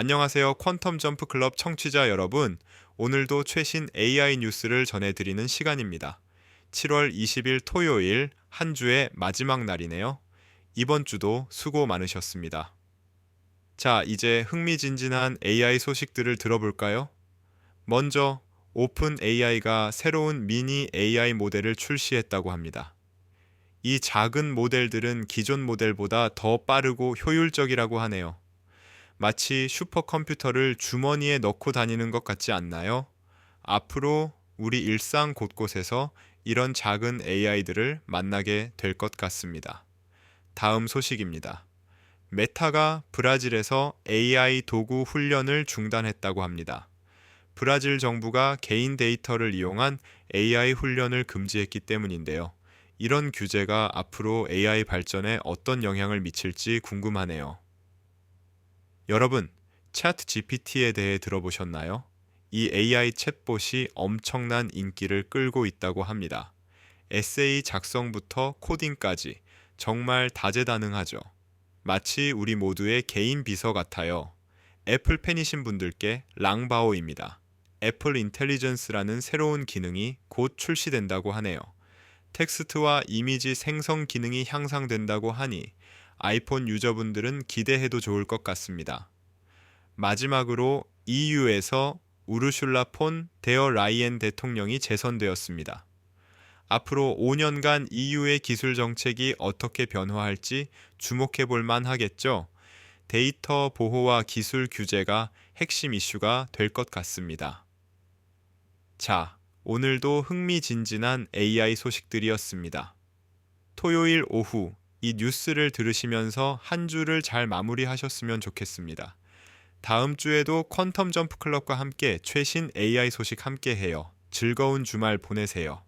안녕하세요. 퀀텀 점프 클럽 청취자 여러분. 오늘도 최신 AI 뉴스를 전해드리는 시간입니다. 7월 20일 토요일 한 주의 마지막 날이네요. 이번 주도 수고 많으셨습니다. 자, 이제 흥미진진한 AI 소식들을 들어볼까요? 먼저 오픈 AI가 새로운 미니 AI 모델을 출시했다고 합니다. 이 작은 모델들은 기존 모델보다 더 빠르고 효율적이라고 하네요. 마치 슈퍼컴퓨터를 주머니에 넣고 다니는 것 같지 않나요? 앞으로 우리 일상 곳곳에서 이런 작은 AI들을 만나게 될 것 같습니다. 다음 소식입니다. 메타가 브라질에서 AI 도구 훈련을 중단했다고 합니다. 브라질 정부가 개인 데이터를 이용한 AI 훈련을 금지했기 때문인데요. 이런 규제가 앞으로 AI 발전에 어떤 영향을 미칠지 궁금하네요. 여러분, 챗 GPT에 대해 들어보셨나요? 이 AI 챗봇이 엄청난 인기를 끌고 있다고 합니다. 에세이 작성부터 코딩까지 정말 다재다능하죠. 마치 우리 모두의 개인 비서 같아요. 애플 팬이신 분들께 랑바오입니다. 애플 인텔리전스라는 새로운 기능이 곧 출시된다고 하네요. 텍스트와 이미지 생성 기능이 향상된다고 하니 아이폰 유저분들은 기대해도 좋을 것 같습니다. 마지막으로 EU에서 우르슐라 폰 데어 라이엔 대통령이 재선되었습니다. 앞으로 5년간 EU의 기술 정책이 어떻게 변화할지 주목해 볼 만하겠죠. 데이터 보호와 기술 규제가 핵심 이슈가 될 것 같습니다. 자, 오늘도 흥미진진한 AI 소식들이었습니다. 토요일 오후 이 뉴스를 들으시면서 한 주를 잘 마무리하셨으면 좋겠습니다. 다음 주에도 퀀텀 점프 클럽과 함께 최신 AI 소식 함께 해요. 즐거운 주말 보내세요.